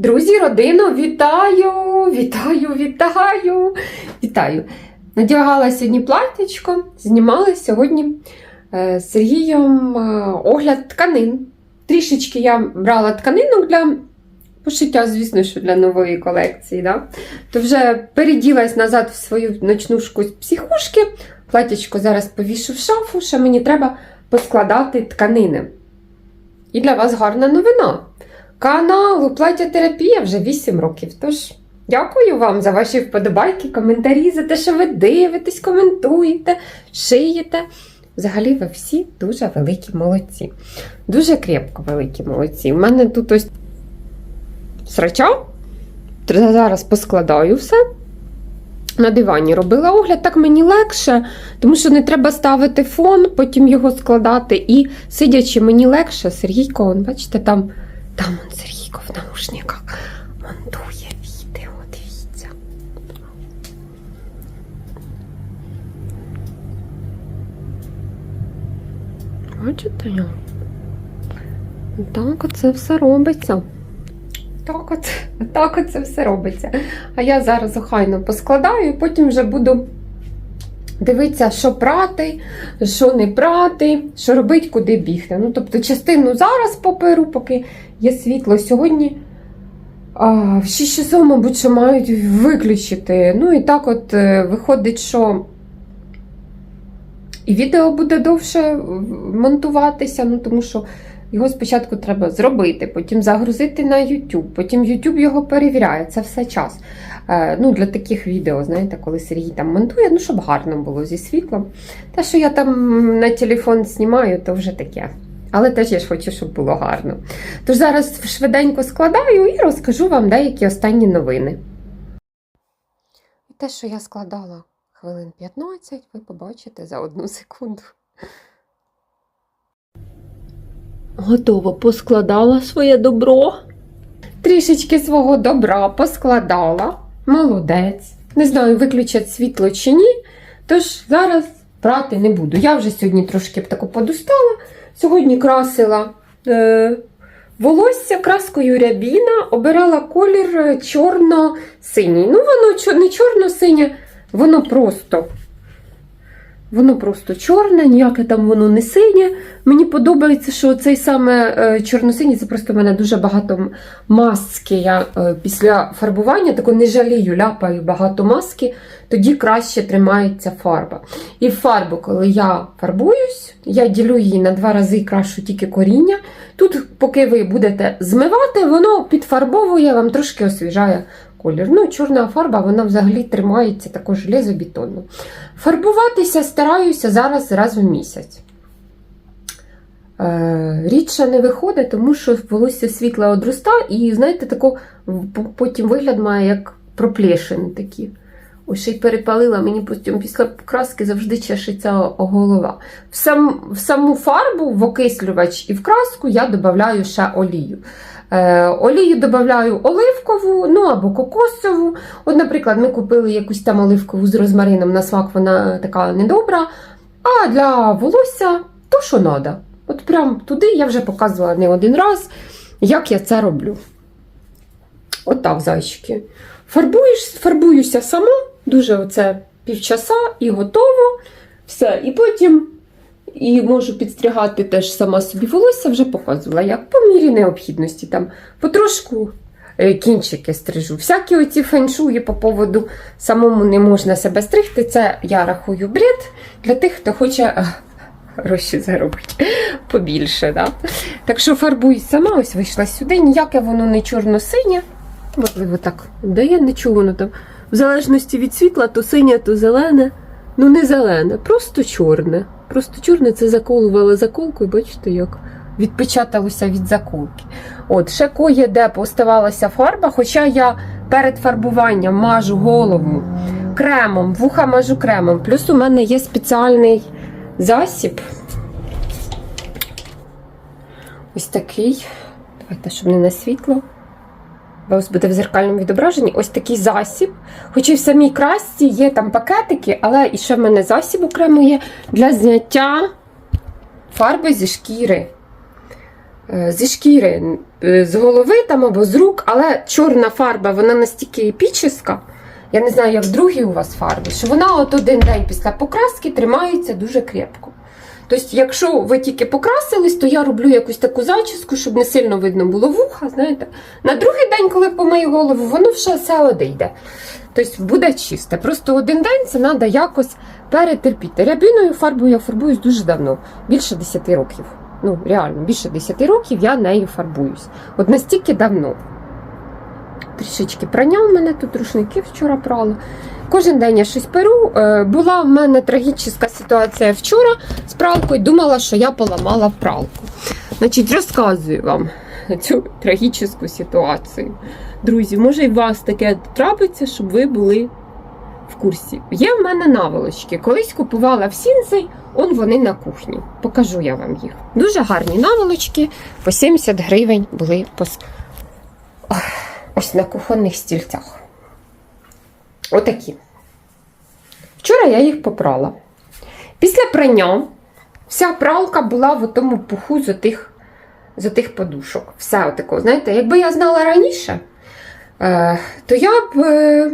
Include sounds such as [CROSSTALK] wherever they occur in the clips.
Друзі, родину, вітаю! Вітаю, вітаю! Вітаю! Надягала сьогодні платтячко, знімала сьогодні е, з Сергієм е, огляд тканин. Трішечки я брала тканинок для пошиття, звісно, що для нової колекції. Да? То вже переділась назад в свою ночнушку з психушки. Платтячко зараз повішу в шафу, що мені треба поскладати тканини. І для вас гарна новина. Каналу Плаття Терапія вже 8 років. Тож дякую вам за ваші вподобайки, коментарі, за те, що ви дивитесь, коментуєте, шиєте. Взагалі, ви всі дуже великі молодці. Дуже крепко великі молодці. У мене тут ось срача. Зараз поскладаю все. На дивані робила огляд, так мені легше, тому що не треба ставити фон, потім його складати. І сидячи, мені легше. Сергійко, он, бачите, там, там он Сергійко в наушниках монтує відео. Дивіться. Бачите? Так оце все робиться. Так от, так от це все робиться. А я зараз охайно поскладаю, і потім вже буду дивитися, що прати, що не прати, що робити, куди бігти. Ну, тобто, частину зараз поперу, поки є світло. Сьогодні а, в 6 часов, мабуть, що мають виключити. Ну і так от е, виходить, що. І відео буде довше монтуватися, ну тому що його спочатку треба зробити, потім загрузити на YouTube, потім YouTube його перевіряє, це все час. Е, ну, Для таких відео, знаєте, коли Сергій там монтує, ну, щоб гарно було зі світлом. Те, що я там на телефон знімаю, то вже таке. Але теж я ж хочу, щоб було гарно. Тож зараз швиденько складаю і розкажу вам деякі останні новини. Те, що я складала хвилин 15, ви побачите за одну секунду. Готово поскладала своє добро. Трішечки свого добра поскладала. Молодець. Не знаю, виключать світло чи ні. Тож зараз прати не буду. Я вже сьогодні трошки б тако подустала. Сьогодні красила е, волосся краскою рябіна, обирала колір е, чорно-синій. Ну, воно не чорно-синє, воно просто. Воно просто чорне, ніяке там воно не синє. Мені подобається, що цей саме е, чорно-синій, це просто в мене дуже багато маски. Я е, після фарбування тако не жалію, ляпаю багато маски, тоді краще тримається фарба. І в фарбу, коли я фарбуюсь, я ділю її на два рази і крашу тільки коріння. Тут, поки ви будете змивати, воно підфарбовує, вам трошки освіжає колір. Ну, чорна фарба, вона взагалі тримається також железобетонно. Фарбуватися стараюся зараз раз в місяць. Е, Рідше не виходить, тому що волосся світле одруста, і, знаєте, тако, потім вигляд має як проплешини такі. Ось ще й перепалила, мені потім після краски завжди чешеться голова. В, сам, в саму фарбу, в окислювач і в краску я додаю ще олію. Е, олію додаю оливкову, ну або кокосову. От, наприклад, ми купили якусь там оливкову з розмарином, на смак вона така недобра. А для волосся то, що треба. От прям туди я вже показувала не один раз, як я це роблю. От зайчики. Фарбуєш, фарбуюся сама, дуже оце півчаса і готово. Все. І потім і можу підстригати теж сама собі волосся, вже показувала, як по мірі необхідності. Там потрошку е, кінчики стрижу. Всякі оці феншуї по поводу самому не можна себе стригти. Це я рахую бред для тих, хто хоче е, гроші заробити побільше. Да? Так що фарбуюсь сама, ось вийшла сюди. Ніяке воно не чорно-синє. Можливо, так дає, не воно там. В залежності від світла, то синє, то зелене. Ну, не зелене, просто чорне. Просто чорне це заколувала заколкою, бачите, як відпечаталося від заколки. От, ще кое де поставалася фарба, хоча я перед фарбуванням мажу голову кремом, вуха мажу кремом. Плюс у мене є спеціальний засіб. Ось такий. Давайте, щоб не на світло. Ось буде в зеркальному відображенні ось такий засіб. Хоча в самій красці є там пакетики, але ще в мене засіб окремо є для зняття фарби зі шкіри. е, зі шкіри, е, з голови там або з рук, але чорна фарба, вона настільки епічна, я не знаю, як другі у вас фарби, що вона от один день після покраски тримається дуже крепко. Тобто, якщо ви тільки покрасились, то я роблю якусь таку зачіску, щоб не сильно видно було вуха, знаєте. На другий день, коли помию голову, воно вже все одійде. Тобто буде чисте. Просто один день це треба якось перетерпіти. Рябіною фарбою я фарбуюсь дуже давно, більше 10 років. Ну, реально, більше 10 років я нею фарбуюсь. От настільки давно. Трішечки прання в мене тут рушники вчора прала. Кожен день я щось перу. Е, Була в мене трагічна ситуація вчора з пралкою. Думала, що я поламала пралку. Значить, розказую вам цю трагічну ситуацію. Друзі, може і вас таке трапиться, щоб ви були в курсі. Є в мене наволочки. Колись купувала в Сінзей, он вони на кухні. Покажу я вам їх. Дуже гарні наволочки, по 70 гривень були по... ось на кухонних стільцях. Отакі. Вчора я їх попрала. Після прання вся пралка була в тому пуху з отих, з отих подушок. Все отако. Знаєте, якби я знала раніше, е, то я б е,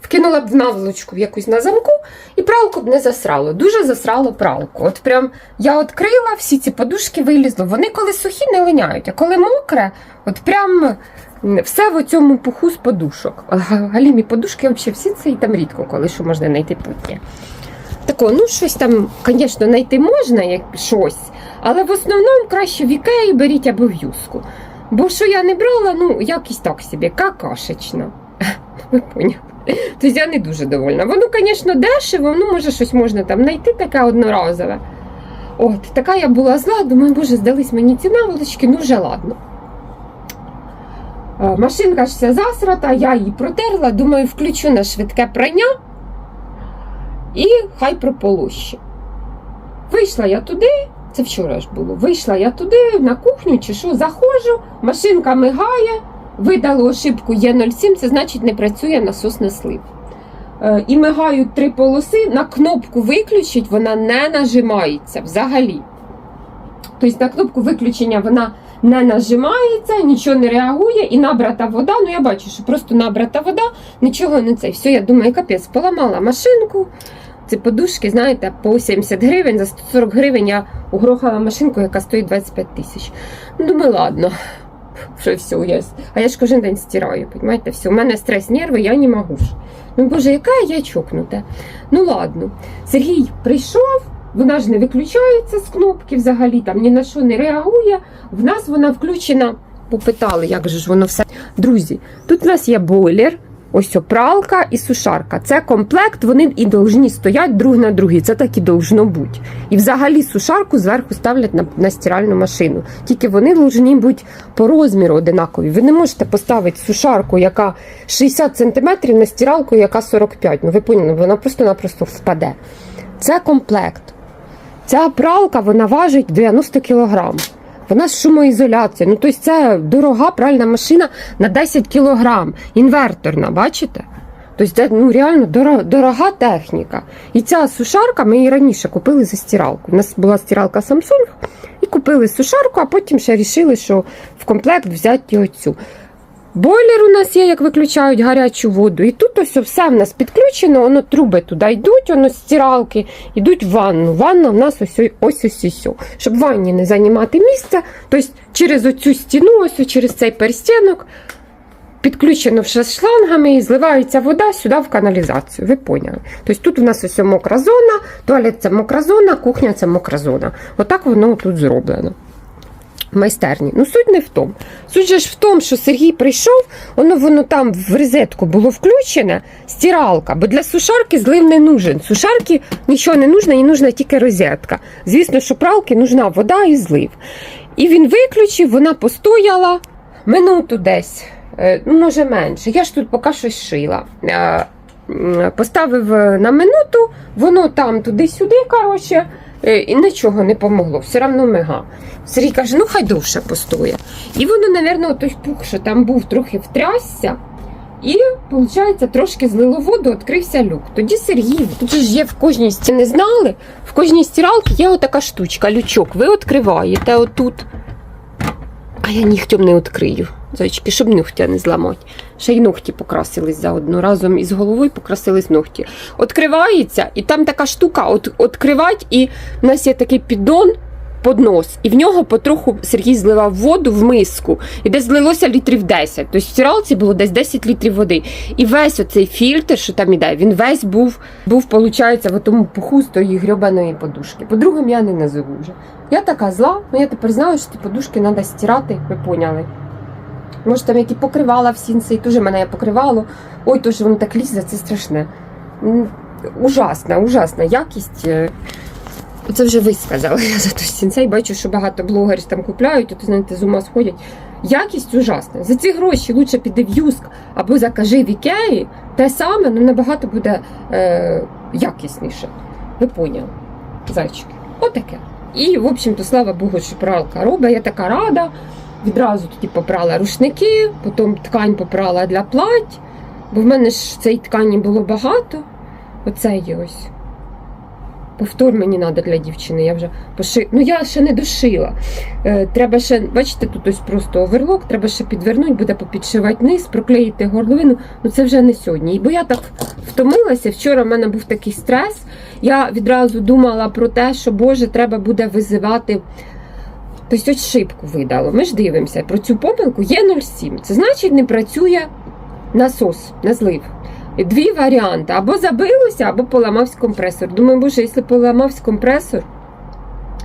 вкинула б в наволочку якусь на замку і пралку б не засрало. Дуже засрало пралку. От прям я відкрила, всі ці подушки вилізло. Вони коли сухі не линяють, а коли мокре, от прям все в цьому пуху з подушок. Галімі подушки взагалі всі це і там рідко, коли що можна знайти путні. Тако, ну щось там, звісно, знайти можна, як щось, але в основному краще в ікеї беріть або в юску. Бо що я не брала, ну, якісь так собі, какашечно. [LAUGHS] Ви поняли? Тобто я не дуже довольна. Воно, звісно, дешево, ну, може, щось можна там знайти таке одноразове. От, така я була зла, думаю, боже, здались мені ці наволочки, ну вже ладно. Машинка ж вся засрата, я її протерла, думаю, включу на швидке прання і хай прополоще. Вийшла я туди, це вчора ж було. Вийшла я туди на кухню чи що, заходжу, машинка мигає, видали ошибку Є07, це значить не працює насосний слив. Е, І мигають три полоси, на кнопку виключить, вона не нажимається взагалі. Тобто на кнопку виключення вона не нажимається, нічого не реагує, і набрата вода. Ну я бачу, що просто набрата вода, нічого не це. Все, я думаю, капець, поламала машинку. Ці подушки, знаєте, по 70 гривень, за 140 гривень я угрохала машинку, яка стоїть 25 тисяч. Ну, думаю, ладно. Що все, я... А я ж кожен день стираю, розумієте, все, у мене стрес, нерви, я не можу. Ну, боже, яка я чокнута. Ну ладно. Сергій прийшов, вона ж не виключається з кнопки взагалі, там ні на що не реагує. В нас вона включена. Попитали, як же ж воно все. Друзі, тут у нас є бойлер, ось о, пралка і сушарка. Це комплект, вони і должні стоять друг на другій. Це так і должно бути. І взагалі сушарку зверху ставлять на, на стиральну машину. Тільки вони повинні бути по розміру одинакові. Ви не можете поставити сушарку, яка 60 см на стиралку, яка 45 Ну ви поняли, вона просто-напросто впаде. Це комплект. Ця пралка вона важить 90 кг. Вона з шумоізоляцією. Ну, тобто це дорога пральна машина на 10 кг. Інверторна, бачите? Тобто це ну, реально дорога, дорога техніка. І ця сушарка ми її раніше купили за стиралку. У нас була стиралка Samsung і купили сушарку, а потім ще вирішили, що в комплект взяти оцю. Бойлер у нас є, як виключають гарячу воду. І тут ось все в нас підключено, воно труби туди йдуть, воно стиралки, йдуть в ванну. Ванна в нас ось ось ось ось. ось. Щоб ванні не займати місце, тобто через оцю стіну, ось через цей перстінок, підключено все шлангами і зливається вода сюди в каналізацію. Ви поняли? Тобто тут у нас ось мокра зона, туалет це мокра зона, кухня це мокра зона. Отак воно тут зроблено майстерні. Ну, суть не в тому. Суть ж в тому, що Сергій прийшов, воно воно там в розетку було включене, стиралка, бо для сушарки злив не нужен. Сушарки нічого не нужно, їй нужна тільки розетка. Звісно, що пралки нужна вода і злив. І він виключив, вона постояла минуту десь, е, ну, може менше. Я ж тут поки щось шила. Е, Поставив е, на минуту, воно там туди-сюди, коротше, і нічого не помогло, все одно мига. Сергій каже, ну хай довше постоє. І воно, напевно, той пух, що там був, трохи втрясся. І, виходить, трошки злило воду, відкрився люк. Тоді Сергій, тут ж є в кожній стіні, знали, в кожній стиралці є отака штучка, лючок. Ви відкриваєте отут. А я нігтем не відкрию. Зайчики, щоб ногтя не зламати. Ще й ногті покрасились заодно. Разом із головою покрасились ногті. Откривається, і там така штука, от, відкривати, і в нас є такий піддон, поднос, і в нього потроху Сергій зливав воду в миску, і десь злилося літрів 10. Тобто в стиралці було десь 10 літрів води. І весь оцей фільтр, що там іде, він весь був, був виходить, в тому пуху з тої грьобаної подушки. По-другому я не назову вже. Я така зла, ну я тепер знаю, що ті подушки треба стирати, ви поняли. Може, там які покривала в сінці, і теж мене покривало. Ой, то ж воно так лізе, це страшне. Ужасна, ужасна якість. Е, Це вже ви сказали. [LAUGHS] Я за той сінцей бачу, що багато блогерів там купляють, то знаєте, з ума сходять. Якість ужасна. За ці гроші лучше піди в Юск або закажи в Ікеї, те саме, ну набагато буде е, якісніше. Ви поняли, зайчики. Отаке. І, в общем-то, слава Богу, що пралка робить. Я така рада. Відразу тоді попрала рушники, потім ткань попрала для плать, бо в мене ж цієї ткані було багато. Оце ось. Повтор мені треба для дівчини. Я вже поши... Ну я ще не дошила. Е, треба ще, бачите, тут ось просто оверлок, треба ще підвернути, буде попідшивати низ, проклеїти горловину. Ну це вже не сьогодні. Бо я так втомилася. Вчора в мене був такий стрес. Я відразу думала про те, що Боже, треба буде визивати. Тобто ось шибку видало. Ми ж дивимося про цю помилку є 0,7. Це значить не працює насос на злив. Дві варіанти: або забилося, або поламався компресор. Думаю, боже, якщо поламався компресор,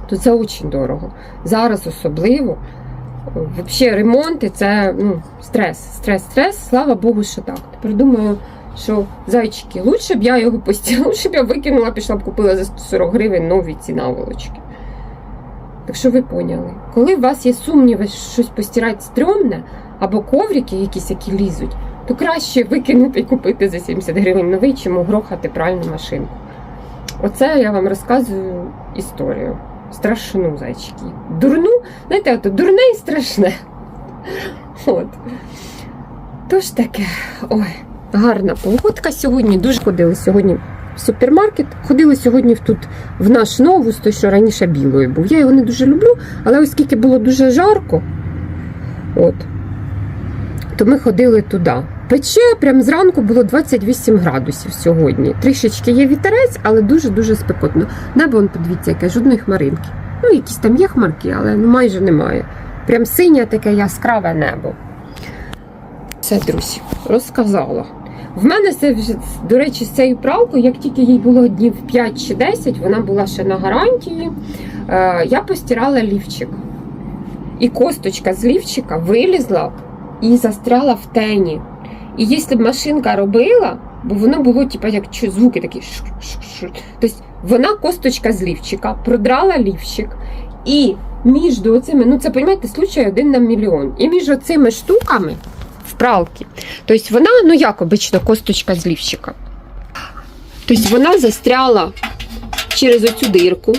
то це дуже дорого. Зараз особливо. Взагалі, ремонти це ну, стрес, стрес, стрес. Слава Богу, що так. Тепер думаю, що зайчики, лучше б я його постійно, лучше б я викинула, пішла б купила за 140 гривень нові ці наволочки. Так що ви поняли, коли у вас є сумніви, що щось постирати стрьомне, або коврики якісь, які лізуть, то краще викинути і купити за 70 гривень новий, чим угрохати пральну машинку. Оце я вам розказую історію. Страшну, зайчики. Дурну, знаєте, ото дурне і страшне. От. Тож таке, ой, гарна погодка сьогодні. Дуже ходили сьогодні в супермаркет. Ходили сьогодні в тут в наш новус, той, що раніше білою був. Я його не дуже люблю, але оскільки було дуже жарко, от, то ми ходили туди. Пече прямо зранку було 28 градусів сьогодні. Трішечки є вітерець, але дуже-дуже спекотно. Небо, он, подивіться, яке жодної хмаринки. Ну, якісь там є хмарки, але ну, майже немає. Прям синє таке яскраве небо. Все, друзі, розказала. В мене це до речі, з цією пралкою, як тільки їй було днів 5 чи 10, вона була ще на гарантії. Е, я постирала лівчик. І косточка з лівчика вилізла і застряла в тені. І якщо б машинка робила, бо воно було типу, як звуки такі. Тобто вона косточка з лівчика, продрала лівчик. І між оцими, ну це розумієте, случай один на мільйон. І між оцими штуками пралки. Тобто вона, ну як обично, косточка з лівчика. Тобто вона застряла через оцю дирку,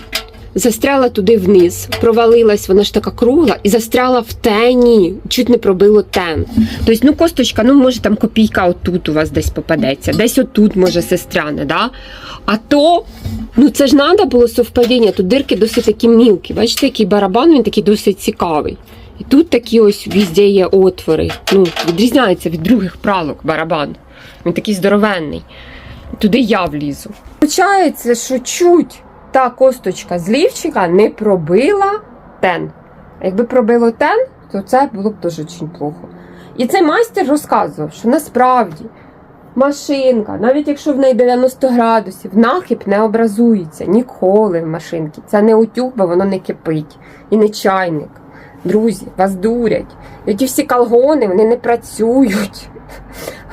застряла туди вниз, провалилась, вона ж така кругла, і застряла в тені, чуть не пробило тен. Тобто, ну, косточка, ну, може там копійка отут у вас десь попадеться, десь отут, може, сестряне, да? А то, ну це ж треба було совпадіння, тут дирки досить такі мілкі. Бачите, який барабан, він такий досить цікавий. І тут такі ось везде є отвори. Ну, відрізняється від других пралок барабан. Він такий здоровенний. Туди я влізу. Получається, що чуть та косточка з лівчика не пробила тен. А якби пробило тен, то це було б дуже дуже плохо. І цей майстер розказував, що насправді машинка, навіть якщо в неї 90 градусів, нахиб не образується ніколи в машинці. Це не утюг, бо воно не кипить. І не чайник. Друзі, вас дурять. І ті всі колгони вони не працюють.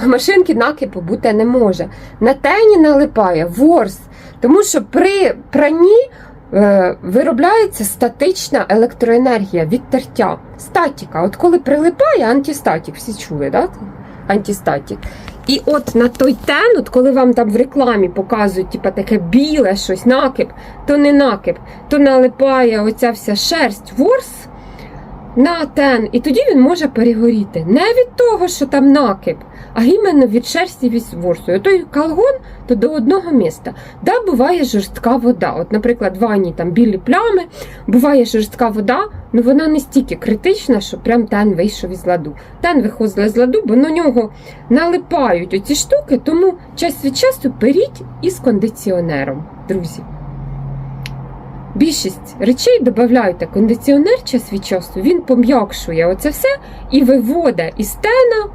В машинки накипу бути не може. На тені налипає ворс. Тому що при пранні е, виробляється статична електроенергія від тертя. Статіка. От коли прилипає антистатік, всі чули, да? Антистатік. І от на той тен, от коли вам там в рекламі показують типу, таке біле щось, накип, то не накип, то налипає оця вся шерсть, ворс. На і тоді він може перегоріти. Не від того, що там накип, а іменно від шерсті від ворсу. Той калгон то до одного міста. Да, буває жорстка вода. От, наприклад, в ванні там білі плями, буває жорстка вода, але вона не стільки критична, що прям тен вийшов із ладу. Тен виходить з ладу, бо на нього налипають оці штуки, тому час від часу беріть із кондиціонером, друзі. Більшість речей додавайте кондиціонер час від часу, він пом'якшує оце все і виводить із тена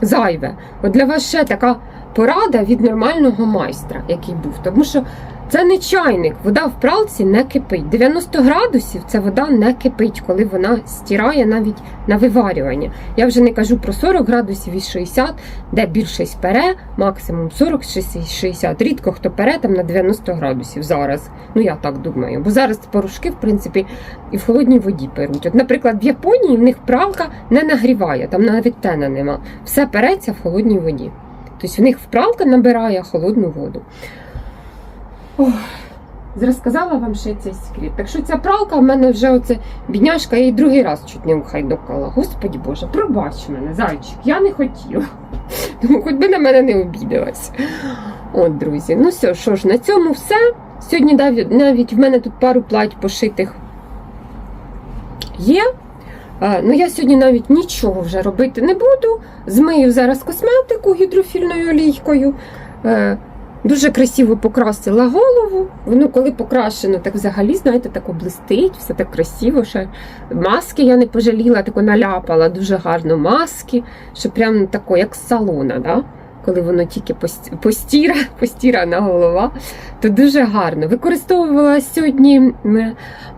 зайве. От для вас ще така порада від нормального майстра, який був. Тому що це не чайник, вода в пралці не кипить. 90 градусів ця вода не кипить, коли вона стирає навіть на виварювання. Я вже не кажу про 40 градусів і 60, де більшість пере, максимум 40-60. Рідко хто пере там на 90 градусів зараз. Ну я так думаю. Бо зараз порошки, в принципі, і в холодній воді перуть. От, наприклад, в Японії в них пралка не нагріває, там навіть тена нема. Все переться в холодній воді. Тобто в них пралка набирає холодну воду. Ох, розказала вам ще цей секрет. Так що ця пралка в мене вже оце бідняшка, я її другий раз чуть не ухайдокала. Господі Боже, пробач мене, зайчик, я не хотіла. Тому [LAUGHS] хоч би на мене не обідалась. От, друзі, ну все, що ж, на цьому все. Сьогодні навіть, в мене тут пару плать пошитих є. Ну я сьогодні навіть нічого вже робити не буду. Змию зараз косметику гідрофільною олійкою. Дуже красиво покрасила голову. Воно коли покрашено, так взагалі, знаєте, тако блистить, все так красиво. Ще маски я не пожаліла, тако наляпала дуже гарно маски, що прям тако, як з салона, да? коли воно тільки постіра, [LAUGHS] постірана голова, то дуже гарно. Використовувала сьогодні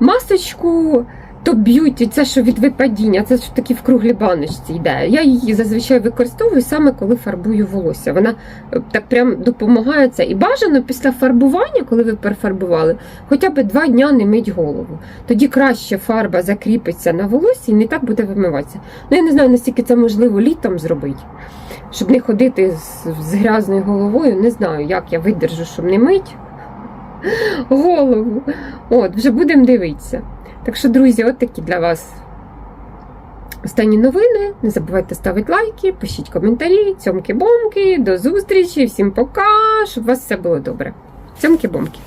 масочку Топ б'юті, це що від випадіння, це ж такі в круглій баночці йде. Я її зазвичай використовую саме коли фарбую волосся. Вона е, так прям допомагає це. І бажано після фарбування, коли ви перефарбували, хоча б два дня не мить голову. Тоді краще фарба закріпиться на волоссі і не так буде вимиватися. Ну я не знаю, наскільки це можливо літом зробити. Щоб не ходити з, з грязною головою, не знаю, як я видержу, щоб не мить [LAUGHS] голову. От, вже будемо дивитися. Так що, друзі, от такі для вас останні новини. Не забувайте ставити лайки, пишіть коментарі, цьомки-бомки, до зустрічі, всім пока, щоб у вас все було добре. Цьомки-бомки.